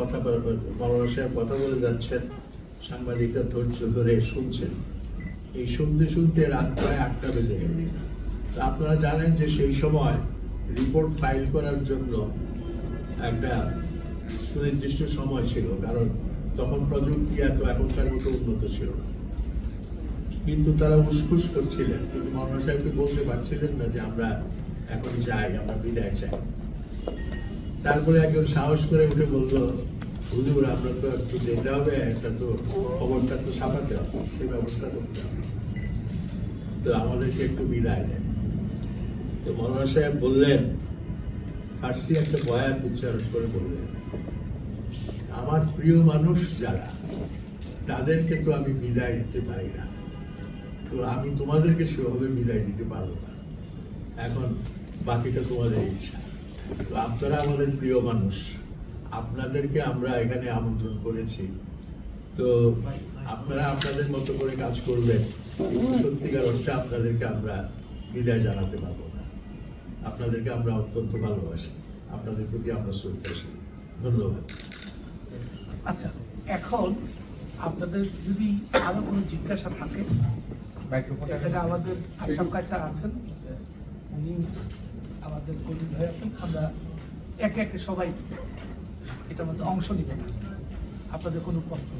কথা সাহেব কথা বলে যাচ্ছেন, সাংবাদিকরা ধৈর্য ধরে শুনছেন। এই শুনতে শুনতে রাত প্রায় আটটা বেজে গেল। আপনারা জানেন যে সেই সময় রিপোর্ট ফাইল করার জন্য একটা সুনির্দিষ্ট সময় ছিল, কারণ তখন প্রযুক্তি এত এখনকার মতো উন্নত ছিল না। কিন্তু তারা উসখুস করছিলেন, কিন্তু মৌলানা সাহেবকে বলতে পারছিলেন না যে আমরা এখন যাই, আমরা বিদায় চাই। তারপরে একজন সাহস করে উঠে বলল, হুজুর আমরা তো একটু যেতে হবে, একটা তো খবরটা তো ছাপাতে হবে, সেই ব্যবস্থা করতে হবে। তো আমাদেরকে একটু বিদায় দেন। তো মৌলানা সাহেব বললেন, ফার্সি একটা বয়াত উচ্চারণ করে বললেন, আমার প্রিয় মানুষ যারা, তাদেরকে তো আমি বিদায় দিতে পারি না। তো আমি তোমাদেরকে সেভাবে বিদায় দিতে পারব না। এখন বাকিটা তোমাদের ইচ্ছা। আপনারা আমাদের প্রিয় মানুষ। আপনাদেরকে আমরা এখানে আমন্ত্রণ করেছি। তো আপনারা আপনাদের মতো করে কাজ করবেন। সত্যিকার অর্থে আপনাদেরকে আমরা বিদায় জানাতে পারব না। আপনাদেরকে আমরা অত্যন্ত ভালোবাসি। আপনাদের প্রতি আমরা শ্রদ্ধাশীল ধন্যবাদ। আচ্ছা এখন আপনাদের যদি আরও কোনো জিজ্ঞাসা থাকে আমাদের আশরাফ কাছে আছেন উনি আমাদের কলিগ ভাই আছেন আমরা একে একে সবাই এটার মধ্যে অংশ নিব আপনাদের কোনো প্রশ্ন